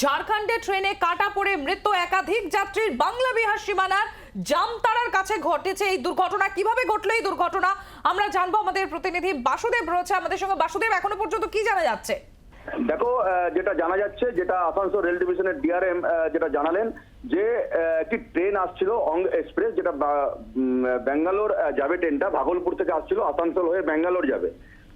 ঝাড়খণ্ডে ট্রেনে কাটা পড়ে মৃত্যু একাধিক যাত্রীর বাংলা বিহার সীমানার জামতারার কাছে ঘটেছে এই দুর্ঘটনা। কীভাবে ঘটলো এই দুর্ঘটনা? আমরা জানব আমাদের প্রতিনিধি বাসুদেব রয়েছে আমাদের সঙ্গে। বাসুদেব, এখনও পর্যন্ত কি জানা যাচ্ছে? দেখো যেটা জানা যাচ্ছে, যেটা আসানসোল রেল ডিভিশনের ডিআরএম যেটা জানালেন, যে একটি ট্রেন আসছিল অং এক্সপ্রেস, যেটা ব্যাঙ্গালোর যাবে ট্রেনটা, ভাগলপুর থেকে আসছিল, আসানসোল হয়ে ব্যাঙ্গালোর যাবে।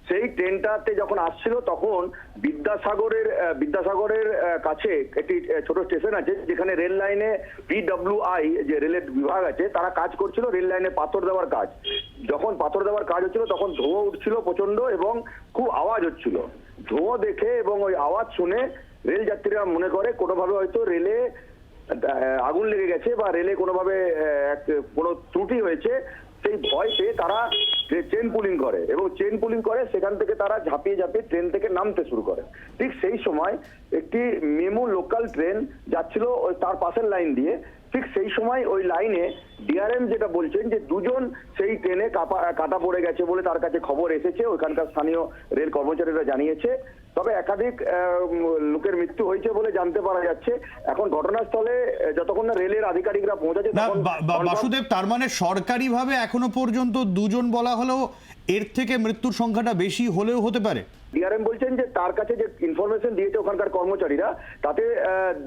সেই ট্রেনটাতে যখন আসছিল, তখন বিদ্যাসাগরের বিদ্যাসাগরের কাছে একটি ছোট স্টেশন আছে, যেখানে রেল লাইনে পিডব্লিউআই যে রেলের বিভাগ আছে, তারা কাজ করছিল রেল লাইনে পাথর দেওয়ার কাজ। যখন পাথর দেওয়ার কাজ হচ্ছিল, তখন ধোঁয়া উঠছিল প্রচণ্ড এবং খুব আওয়াজ হচ্ছিল। ধোঁয়া দেখে এবং ওই আওয়াজ শুনে রেল যাত্রীরা মনে করে কোনোভাবে হয়তো রেলে আগুন লেগে গেছে বা রেলে কোনোভাবে এক- কোনো ত্রুটি হয়েছে। সেই ভয় পেয়ে তারা চেন পুলিং করে এবং চেন পুলিং করে সেখান থেকে তারা ঝাঁপিয়ে ঝাঁপিয়ে ট্রেন থেকে নামতে শুরু করে। ঠিক সেই সময় একটি মেমু লোকাল ট্রেন যাচ্ছিল ওই তার পাশের লাইন দিয়ে। ঠিক সেই সময় ওই লাইনে ডিআরএম যেটা বলছেন যে দুজন সেই ট্রেনে কাটা পড়ে গেছে বলে তার কাছে খবর এসেছে ওইখানকার স্থানীয় রেল কর্মচারীরা জানিয়েছে। তবে একাধিক লোকের মৃত্যু হয়েছে বলে জানতে পারা যাচ্ছে। এখন ঘটনাস্থলে যতক্ষণ না রেলের আধিকারিকরা পৌঁছাচ্ছে বাসুদেব তার মানে সরকারিভাবে এখনও পর্যন্ত দুজন বলা হলেও এর থেকে মৃত্যুর সংখ্যাটা বেশি হলেও হতে পারে। ডিআরএম বলছেন যে তার কাছে যে ইনফরমেশন দিয়েছে ওখানকার কর্মচারীরা, তাতে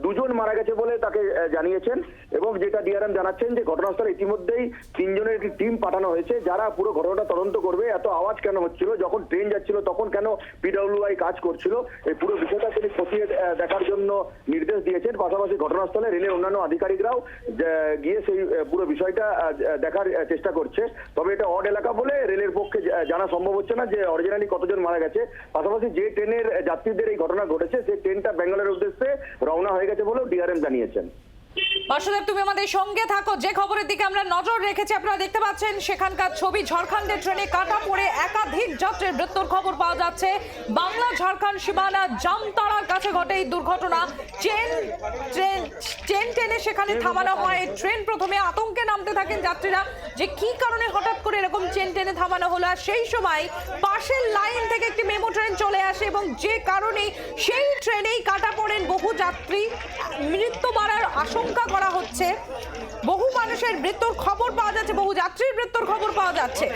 দুজন মারা গেছে বলে তাকে জানিয়েছেন এবং যেটা ডিআরএম জানাচ্ছেন যে ঘটনাস্থলে ইতিমধ্যেই তিনজনের একটি টিম পাঠানো হয়েছে, যারা পুরো ঘটনাটা তদন্ত করবে। এত আওয়াজ কেন হচ্ছিল? যখন ট্রেন যাচ্ছিল, তখন কেন পিডব্লিউআই কাজ করছিল? এই পুরো বিষয়টা তিনি খতিয়ে দেখার জন্য নির্দেশ দিয়েছেন। পাশাপাশি ঘটনাস্থলে রেলের অন্যান্য আধিকারিকরাও গিয়ে সেই পুরো বিষয়টা দেখার চেষ্টা করছে। তবে এটা অড এলাকা বলে রেলের পক্ষে জানা সম্ভব হচ্ছে না যে অরিজিনালি কতজন মারা গেছে। পাশাপাশি যে ট্রেনের যাত্রীদের এই ঘটনা ঘটেছে, সেই ট্রেনটা ব্যাঙ্গালোরের উদ্দেশ্যে রওনা হয়ে গেছে বলেও ডিআরএম জানিয়েছেন। বাসুদেব তুমি আমাদের সঙ্গে থাকো। যে খবরের দিকে আমরা নজর রেখেছি, আপনারা দেখতে পাচ্ছেন সেখানকার ছবি। ঝাড়খণ্ডের ট্রেনে কাটা পড়ে একাধিক যাত্রীর মৃত্যুর খবর পাওয়া যাচ্ছে। বাংলা, ঝাড়খণ্ড, সীমানা জামতারার কাছে ঘটে এই দুর্ঘটনা। চেন ট্রেন টেনে সেখানে থামানো হয়। ট্রেন প্রথমে আতঙ্কে নামতে থাকেন যাত্রীরা যে কি কারণে হঠাৎ করে এরকম ট্রেন টেনে থামানো হলো আর সেই সময় পাশের লাইন থেকে একটি মেমো ট্রেন চলে আসে এবং যে কারণে সেই ট্রেনেই কাটা পড়েন বহু যাত্রী। মৃত্যু বাড়ার আশঙ্কা করা হচ্ছে। বহু মানুষের মৃত্যুর খবর পাওয়া যাচ্ছে বহু যাত্রীর মৃত্যুর খবর পাওয়া যাচ্ছে।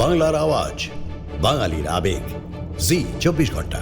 বাংলার আওয়াজ বাঙালির আবেগ। জি চব্বিশ ঘণ্টা।